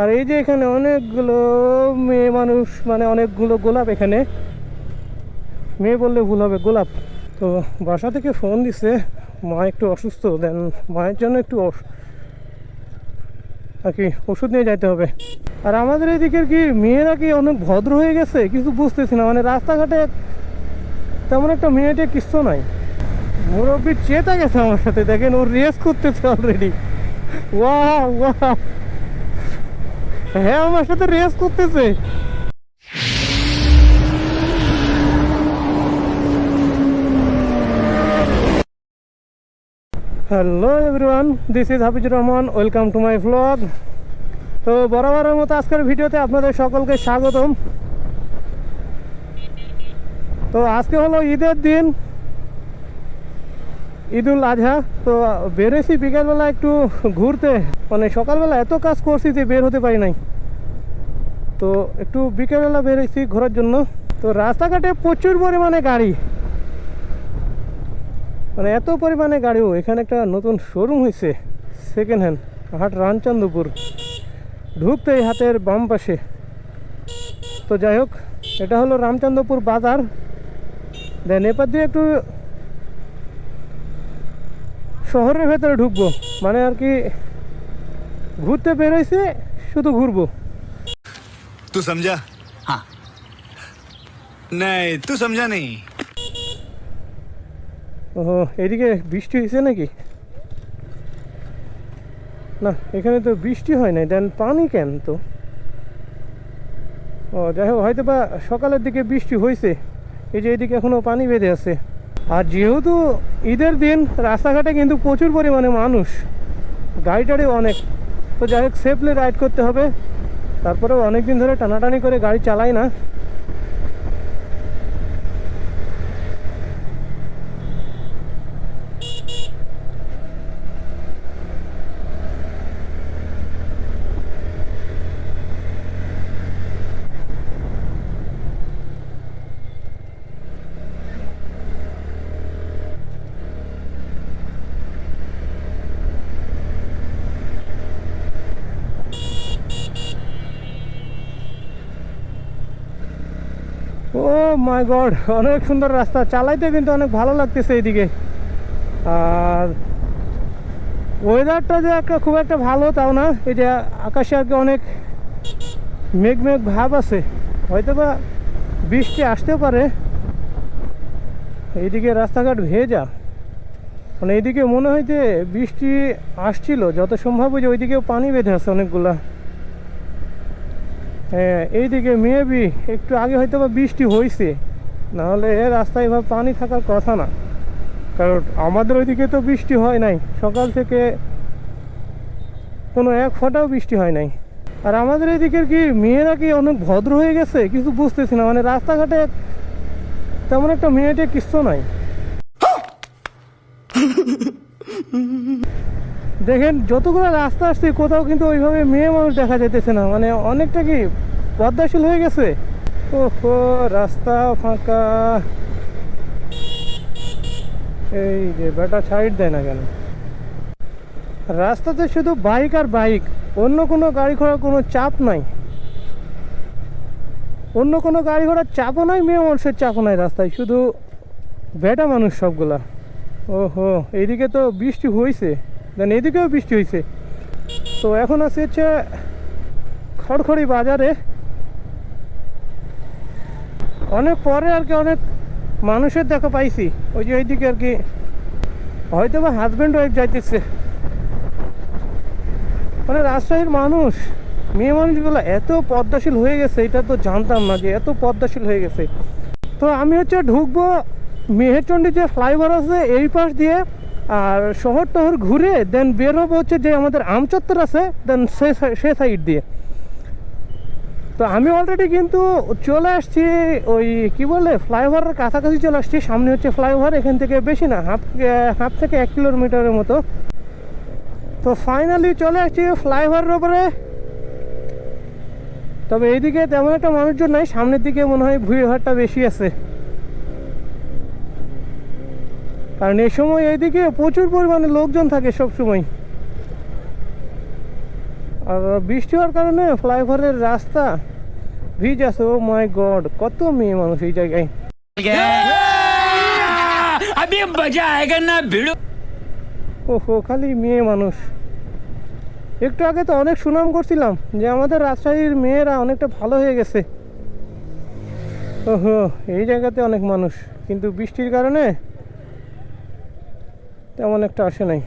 আর এই যে এখানে অনেকগুলো মেয়ে মানুষ মানে অনেকগুলো গোলাপ এখানে। মেয়ে বললে ভুল হবে, গোলাপ। তো বাসা থেকে ফোন দিছে, মা একটু অসুস্থ, দেন মায়ের জন্য একটু আর কি, ওষুধ নিয়ে যাইতে হবে। আর আমাদের এদিকের কি মেয়েরা কি অনেক ভদ্র হয়ে গেছে, কিছু বুঝতেছি না। মানে রাস্তাঘাটে তেমন একটা মেয়েটে কিচ্ছু নাই। মুরব্বী চেতা গেছে আমার সাথে, দেখেন ও রেস করতেছে অলরেডি ওয়া ওয়া হ্যাঁ আমার সাথে রেস করতেছে। Hello everyone this is Hafizur Rahman welcome to my vlog তো বরাবরের মতো আজকের ভিডিওতে আপনাদের সকলকে স্বাগতম। তো আজকে হলো ঈদের দিন। ঈদুল আজহা, তো বেরোছি বিকালবেলা একটু ঘুরতে। মানে সকালবেলা এত কাজ করছি যে বের হতে পারি নাই। তো একটু বিকেলবেলা বেরোইছি ঘোরার জন্য। তো রাস্তাঘাটে প্রচুর পরিমাণে গাড়ি। মানে এত পরিমাণে গাড়িও এখানে একটা নতুন শোরুম হয়েছে সেকেন্ড হ্যান্ড হাট রামচন্দ্রপুর। ঢুকতেই হাতের বাম পাশে। তো যাই হোক, এটা হলো রামচন্দ্রপুর বাজার। দেন এপার দিয়ে একটু শহরের ভেতরে ঢুকবো। মানে আর কি ঘুরতে বেরোইছে শুধু ঘুরবো। তুই সমঝা নাই তুই সমঝা নেই ও এদিকে বৃষ্টি হয়েছে নাকি? না এখানে তো বৃষ্টি হয় নাই দেন পানি কেন তো? ও যাই হোক হয়তো বা সকালের দিকে বৃষ্টি হয়েছে এই যে এদিকে এখনও পানি বেঁধে আছে। আর যেহেতু ঈদের দিন রাস্তাঘাটে কিন্তু প্রচুর পরিমাণে মানুষ গাড়ি টাড়ি অনেক। তো যাই হোক সেফলি রাইড করতে হবে। তারপরেও অনেক দিন ধরে টানাটানি করে গাড়ি চালাই না ও মাই গড অনেক সুন্দর রাস্তা। চালাইতে কিন্তু অনেক ভালো লাগতেছে এইদিকে। আর ওয়েদারটা যে একটা খুব একটা ভালো, তাও না। যে আকাশে আর অনেক মেঘ মেঘ ভাব আছে। হয়তো বা বৃষ্টি আসতেও পারে। এইদিকে রাস্তাঘাট ভেজা। মানে এইদিকে মনে হয় যে বৃষ্টি আসছিল, যত সম্ভব ওই যে ওইদিকেও পানি বেঁধে আছে অনেকগুলা। হ্যাঁ এইদিকে মেবি একটু আগে হয়তো বা বৃষ্টি হয়েছে নাহলে এ রাস্তায় এভাবে পানি থাকার কথা না। কারণ আমাদের ওইদিকে তো বৃষ্টি হয় নাই। সকাল থেকে কোনো এক ফোঁটাও বৃষ্টি হয় নাই। আর আমাদের এদিকের কি মেয়েরা কি অনেক ভদ্র হয়ে গেছে? কিছু বুঝতেছি না। মানে রাস্তাঘাটে তেমন একটা মেয়েটে কিচ্ছু নাই। দেখেন, যতগুলো রাস্তা আসছে কোথাও কিন্তু ওইভাবে মেয়ে মানুষ দেখা যেতেছে না। মানে অনেকটা কি পদ্মাশীল হয়ে গেছে? ওহো, রাস্তা ফাঁকা। এই যে বেটা সাইড দেয় না কেন? রাস্তাতে শুধু বাইক আর বাইক, অন্য কোনো গাড়ি ঘোড়ার কোনো চাপ নাই। অন্য কোনো গাড়ি ঘোড়ার চাপও নাই, মেয়ে মানুষের চাপও নাই রাস্তায়, শুধু বেটা মানুষ সবগুলা। ওহো, এইদিকে তো বৃষ্টি হয়েছে দেন এদিকেও বৃষ্টি হয়েছে তো এখন আছে হচ্ছে খড়খড়ি বাজারে। অনেক পরে আর কি অনেক মানুষের দেখা পাইছি। ওই যে ওইদিকে আর কি হয়তো বা হাজব্যান্ড ওয়াইফ যাইতেছে। মানে রাজশাহীর মানুষ, মেয়ে মানুষগুলো এত পদ্মাশীল হয়ে গেছে, এটা তো জানতাম না যে এত পদ্মাশীল হয়ে গেছে। তো আমি হচ্ছে ঢুকবো মেহেরচন্ডী যে ফ্লাইওভার আছে, এই পাশ দিয়ে আর শহর টহর ঘুরে দেন বের হব হচ্ছে যে আমাদের আমচত্বর আছে দেন সে সে সাইড দিয়ে। তো আমি অলরেডি কিন্তু চলে আসছি ওই কি বলে, ফ্লাইওভারের কাছাকাছি চলে আসছি। সামনে হচ্ছে ফ্লাইওভার, এখান থেকে বেশি না, হাফ হাফ থেকে এক কিলোমিটারের মতো। তো ফাইনালি চলে আসছি ফ্লাইওভারের ওপরে। তবে এইদিকে তেমন একটা মানুষজন নাই, সামনের দিকে মনে হয় ভিড় ভাড়টা বেশি আছে। কারণ এই সময় এইদিকে প্রচুর পরিমাণে লোকজন থাকে সব সময় আর বৃষ্টি হওয়ার কারণে ফ্লাইওভারের রাস্তা ভিজ আছে। ও মাই গড কত মেয়ে মানুষ এই জায়গায়। ওহো খালি মেয়ে মানুষ। একটু আগে তো অনেক সুনাম করছিলাম যে আমাদের রাজশাহীর মেয়েরা অনেকটা ভালো হয়ে গেছে। ওহো এই জায়গাতে অনেক মানুষ। কিন্তু বৃষ্টির কারণে তেমন একটা আসে নাই।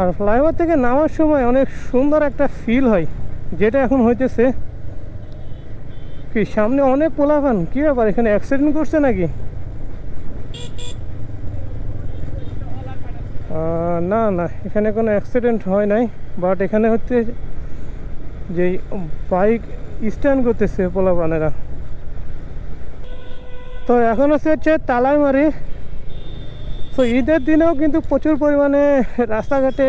আর ফ্লাইওভার থেকে নামার সময় অনেক সুন্দর একটা ফিল হয়, যেটা এখন হইতেছে কি, সামনে অনেক পোলাপান, কী ব্যাপার, এখানে অ্যাক্সিডেন্ট করছে নাকি? না না, এখানে কোনো অ্যাক্সিডেন্ট হয় নাই বাট এখানে হচ্ছে যে বাইক স্ট্যান্ড করতেছে পোলাপানেরা। তো এখন হচ্ছে হচ্ছে তালাইমারি তো ঈদের দিনেও কিন্তু প্রচুর পরিমাণে রাস্তাঘাটে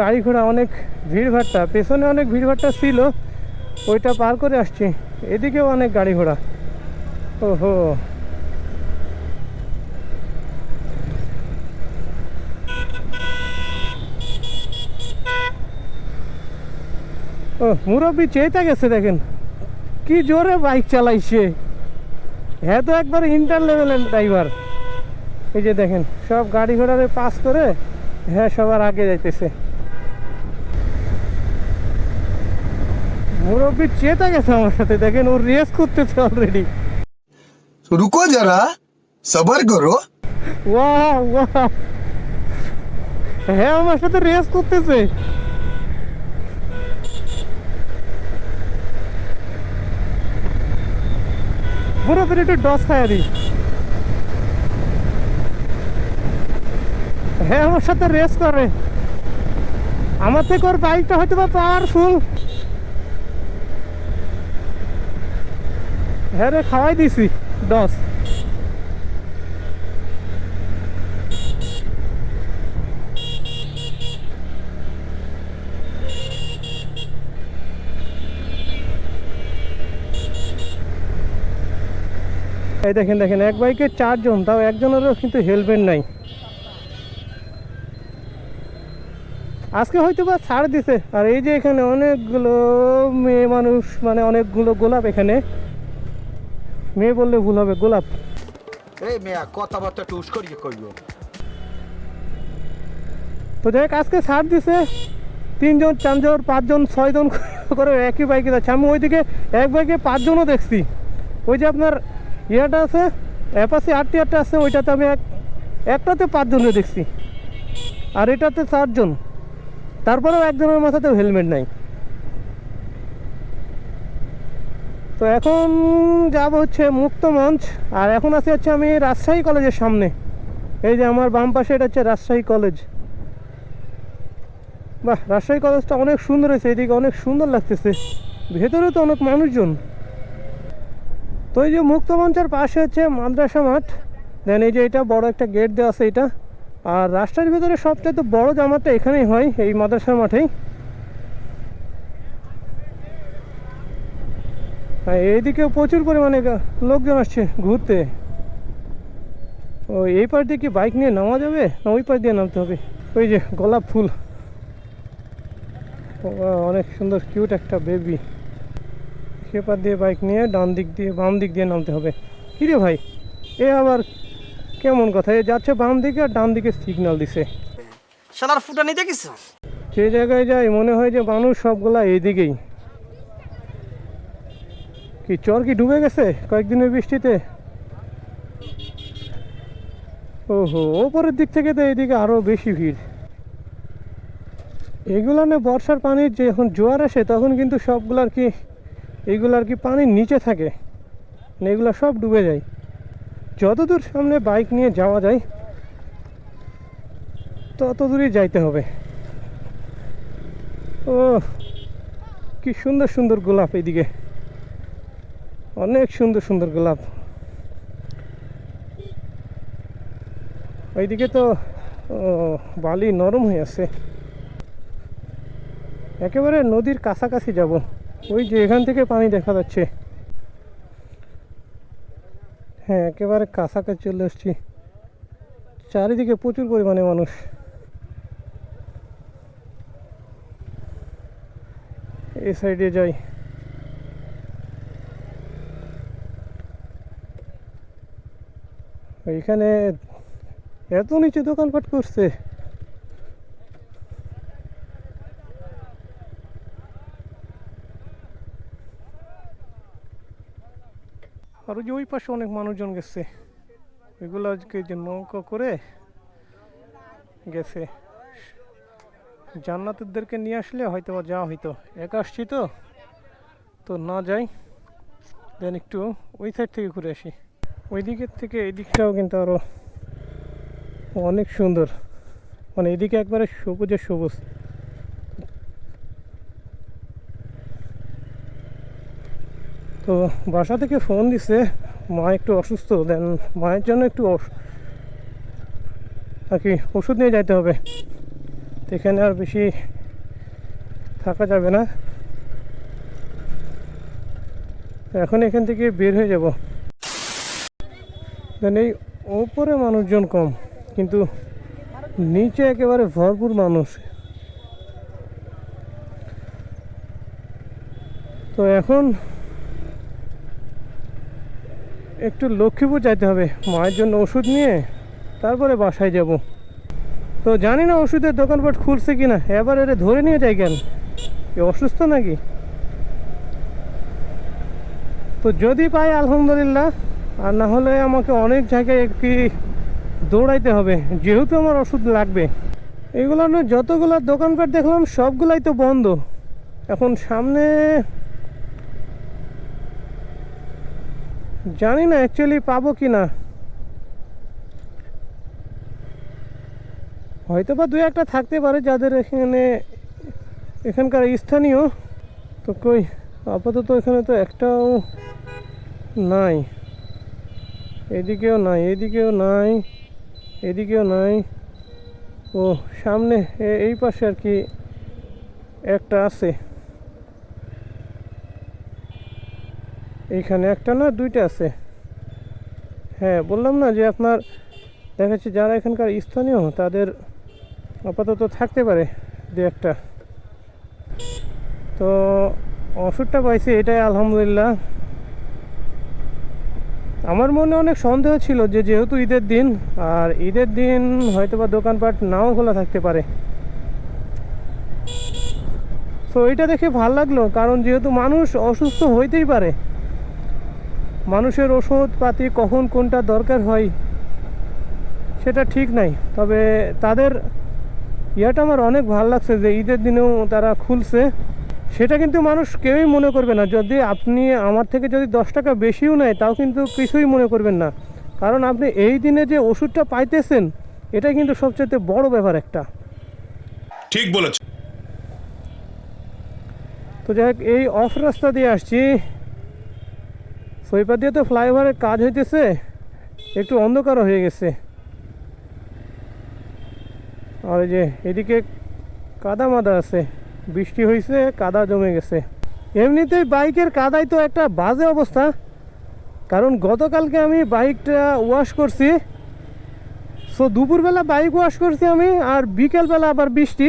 গাড়ি ঘোড়া অনেক ভিড়ভাট্টা পেছনে অনেক ভিড়ভাট্টা ছিল, ওইটা পার করে আসছি। এদিকেও অনেক গাড়ি ঘোড়া। ওহো। ও, মুরব্বী চেয়েটা গেছে দেখেন। কি জোরে বাইক চালাইছে। হ্যাঁ তো একবার ইন্টার লেভেলের ড্রাইভার এই যে দেখেন সব গাড়ি ঘোড়ারে পাস করে হ্যাঁ সবার আগে যাইতেছে। মুরব্বী চেতা গেছে আমার সাথে দেখেন ও রেস করতেছে অলরেডি রুকো যারা সবার করো। ওয়াহ ওয়াহ হ্যাঁ আমার সাথে রেস করতেছে। পুরোপুরি একটু ডস খাইয়া দিই। হ্যাঁ আমার সাথে রেস করে। আমার থেকে ওর বাইকটা হয়তো বা পাওয়ারফুল হ্যাঁ রে, খাওয়াই দিছি, দশ। এই দেখেন দেখেন, এক বাইকে চারজন, তাও একজনেরও কিন্তু হেলমেট নাই। আজকে হয়তো বা ছাড় দিছে। আর এই যে এখানে অনেকগুলো মেয়ে মানুষ মানে অনেকগুলো গোলাপ এখানে। মেয়ে বললে ভুল হবে গোলাপ। এই মেয়া কথাবার্তা একটু উস্করিয়ে কইও। তো যাই হোক, আজকে ছাড় দিছে। তিনজন চারজন পাঁচজন ছয়জন করে একই বাইকে যাচ্ছে। আমি ওইদিকে এক বাইকে পাঁচজনও দেখছি। ওই যে আপনার ইয়েটা আছে অ্যাপাসি আটটি আটটা আছে ওইটাতে আমি এক একটাতে পাঁচজনকে দেখছি। আর এটাতে চারজন। তারপরেও একজনের মাথাতেও হেলমেট নাই। তো এখন যাব হচ্ছে মুক্ত মঞ্চ, আর এখন আছে হচ্ছে আমি রাজশাহী কলেজের সামনে। এই যে আমার বাম পাশে এটা হচ্ছে রাজশাহী কলেজ। বাহ, রাজশাহী কলেজটা অনেক সুন্দর হয়েছে, এদিকে অনেক সুন্দর লাগতেছে। ভেতরে তো অনেক মানুষজন। তো এই যে মুক্ত মঞ্চের পাশে হচ্ছে মাদ্রাসা মাঠ, দেন এই যে এটা বড় একটা গেট দেওয়া আছে এটা। আর রাস্তার ভিতরে সবচেয়ে বড় জামাটা এখানেই হয়, এই মাদ্রাসার মাঠেই। এইদিকে প্রচুর পরিমাণে লোকজন আসছে ঘুরতে। ও, এই পাশ দিয়ে কি বাইক নিয়ে নামা যাবে? না, ওই পাশ দিয়ে নামতে হবে। ওই যে গোলাপ ফুল। অনেক সুন্দর কিউট একটা বেবি সেপার দিয়ে বাইক নিয়ে, ডান দিক দিয়ে, বাম দিক দিয়ে নামতে হবে। কিরে ভাই, এ আবার কেমন কথা? এ যাচ্ছে বাম দিকে আর ডান দিকে সিগন্যাল দিছে। শালার ফুটানি দেখিস যে জায়গায় যাই মনে হয় যে মানুষ সবগুলা এইদিকেই। কি চর কি ডুবে গেছে কয়েকদিনের বৃষ্টিতে? ওহো ওপরের দিক থেকে তো এইদিকে আরও বেশি ভিড়। এগুলো না বর্ষার পানির যখন জোয়ার আসে তখন কিন্তু সবগুলো আর কি এইগুলো আর কি পানির নিচে থাকে? না এগুলো সব ডুবে যায়। যতদূর সামনে বাইক নিয়ে যাওয়া যায় তত দূরই যাইতে হবে। ও কি সুন্দর সুন্দর গোলাপ এইদিকে। অনেক সুন্দর সুন্দর গোলাপ। ওইদিকে তো বালি নরম হয়ে আছে। একেবারে নদীর কাছাকাছি যাব। ওই যে এখান থেকে পানি দেখা যাচ্ছে। হ্যাঁ একেবারে কাছাকাছি চলে এসছি। চারিদিকে প্রচুর পরিমাণে মানুষ। এই সাইডে যাই। এখানে এত নিচে দোকানপাট করছে। আর ওই যে ওই পাশে অনেক মানুষজন গেছে। এগুলো আজকে যে নৌকা করে গেছে। জান্নাতেরদেরকে নিয়ে আসলে হয়তো যাওয়া হইতো। একা আসছি তো তো না যাই। দেন একটু ওই সাইড থেকে ঘুরে আসি। ওই দিকের থেকে এই দিকটাও কিন্তু আরও অনেক সুন্দর। মানে এদিকে একবারে সবুজে সবুজ। তো বাসা থেকে ফোন দিছে, মা একটু অসুস্থ, দেন মায়ের জন্য একটু আর কি, ওষুধ নিয়ে যাইতে হবে। এখানে আর বেশি থাকা যাবে না। এখন এখান থেকে বের হয়ে যাব। দেন এই ওপরে মানুষজন কম, কিন্তু নিচে একেবারে ভরপুর মানুষ। তো এখন একটু লক্ষ্মীপুর যাইতে হবে। মায়ের জন্য ওষুধ নিয়ে তারপরে বাসায় যাব। তো জানি না ওষুধের দোকানপাট খুলছে কি না এবার এরে ধরে নিয়ে যাই কেন? এ অসুস্থ নাকি? তো যদি পাই আলহামদুলিল্লাহ, আর না হলে আমাকে অনেক জায়গায় কি দৌড়াইতে হবে, যেহেতু আমার ওষুধ লাগবে। এগুলো যতগুলো দোকানপাট দেখলাম, সবগুলাই তো বন্ধ। এখন সামনে জানি না অ্যাকচুয়ালি পাবো কি না হয়তো বা দু একটা থাকতে পারে যাদের এখানে, এখানকার স্থানীয়। তো কই, আপাতত এখানে তো একটাও নাই। এদিকেও নাই এদিকেও নাই এদিকেও নাই। ও, সামনে এই পাশে আর কি একটা আছে। এইখানে একটা না, দুইটা আছে। হ্যাঁ বললাম না যে আপনার, দেখা যাচ্ছে যারা এখানকার স্থানীয়, তাদের আপাতত থাকতে পারে দু একটা। তো ওষুধটা পাইছি, এটাই আলহামদুলিল্লাহ। আমার মনে অনেক সন্দেহ ছিল যে যেহেতু ঈদের দিন, আর ঈদের দিন হয়তো বা দোকানপাট নাও খোলা থাকতে পারে। তো এটা দেখে ভালো লাগল, কারণ যেহেতু মানুষ অসুস্থ হইতেই পারে মানুষের ওষুধ পাতি কখন কোনটা দরকার হয় সেটা ঠিক নাই। তবে তাদের ইয়েটা আমার অনেক ভালো লাগছে যে ঈদের দিনেও তারা খুলছে। সেটা কিন্তু মানুষ কেউই মনে করবে না। যদি আপনি আমার থেকে যদি দশ টাকা বেশিও নেয় তাও কিন্তু কিছুই মনে করবেন না। কারণ আপনি এই দিনে যে ওষুধটা পাইতেছেন এটা কিন্তু সবচেয়ে বড় ব্যাপার একটা। ঠিক বলেছ। তো যাই হোক এই অফ রাস্তা দিয়ে আসছি। সৈপা দিয়ে তো ফ্লাইওভারের কাজ হইতেছে, একটু অন্ধকারও হয়ে গেছে। আর যে এদিকে কাদা মাদা আছে, বৃষ্টি হয়েছে কাদা জমে গেছে। এমনিতেই বাইকের কাদাই তো একটা বাজে অবস্থা, কারণ গতকালকে আমি বাইকটা ওয়াশ করছি, সো দুপুরবেলা বাইক ওয়াশ করছি আমি, আর বিকেলবেলা আবার বৃষ্টি।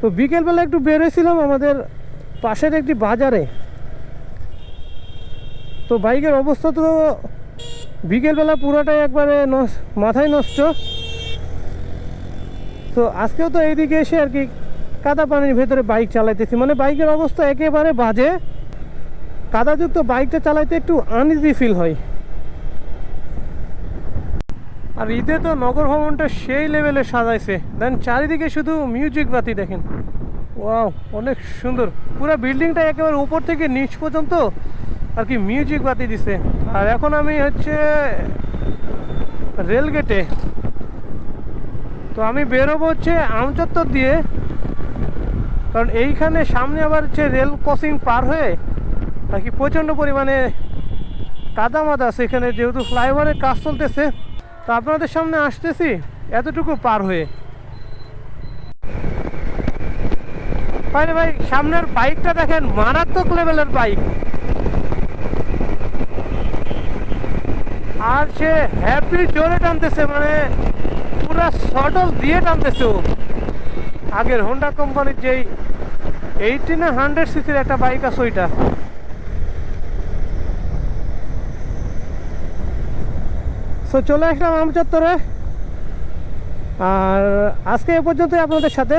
তো বিকেলবেলা একটু বেরোছিলাম আমাদের পাশের একটি বাজারে। তো বাইকের অবস্থা তো বিকেলবেলা পুরোটাই একবারে মাথায় নষ্ট। তো আজকেও তো এইদিকে এসে আর কি কাদা পানির ভেতরে বাইক চালাইতেছি। মানে বাইকের অবস্থা একেবারে বাজে। কাদাযুক্ত বাইকটা চালাইতে একটু আনইজি ফিল হয়। আর ঈদে তো নগর ভবনটা সেই লেভেলে সাজাইছে। দেন চারিদিকে শুধু মিউজিক বাতি দেখেন। ওয়াও অনেক সুন্দর। পুরো বিল্ডিংটা একেবারে উপর থেকে নিচ পর্যন্ত আর কি মিউজিক বাতি দিছে। আর এখন আমি হচ্ছে রেল গেটে তো আমি বেরোবো হচ্ছে আমচত্বর দিয়ে। কারণ এইখানে সামনে আবার হচ্ছে রেল ক্রসিং পার হয়ে আর কি প্রচণ্ড পরিমাণে কাদা মাদা এখানে, যেহেতু ফ্লাইওভারের কাজ চলতেছে। তো আপনাদের সামনে আসতেছি এতটুকু পার হয়ে। ভাই ভাই, সামনের বাইকটা দেখেন, মারাত্মক লেভেলের বাইক আর সে হ্যাপি জোরে টানতেছে মানে পুরা সটল দিয়ে টানতেছে আগের হোন্ডা কোম্পানির যেই এইটি না হান্ড্রেড সিসির একটা বাইক আছে ওইটা। সো চলে আসলাম আম চত্বরে। আর আজকে এ পর্যন্তই আপনাদের সাথে।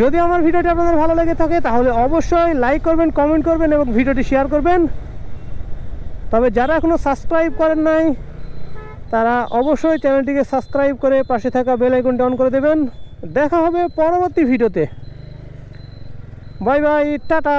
যদি আমার ভিডিওটি আপনাদের ভালো লেগে থাকে, তাহলে অবশ্যই লাইক করবেন কমেন্ট করবেন এবং ভিডিওটি শেয়ার করবেন। তবে যারা এখনও সাবস্ক্রাইব করেন নাই, তারা অবশ্যই চ্যানেলটিকে সাবস্ক্রাইব করে পাশে থাকা বেল আইকনটি অন করে দেবেন। দেখা হবে পরবর্তী ভিডিওতে বাই বাই টাটা!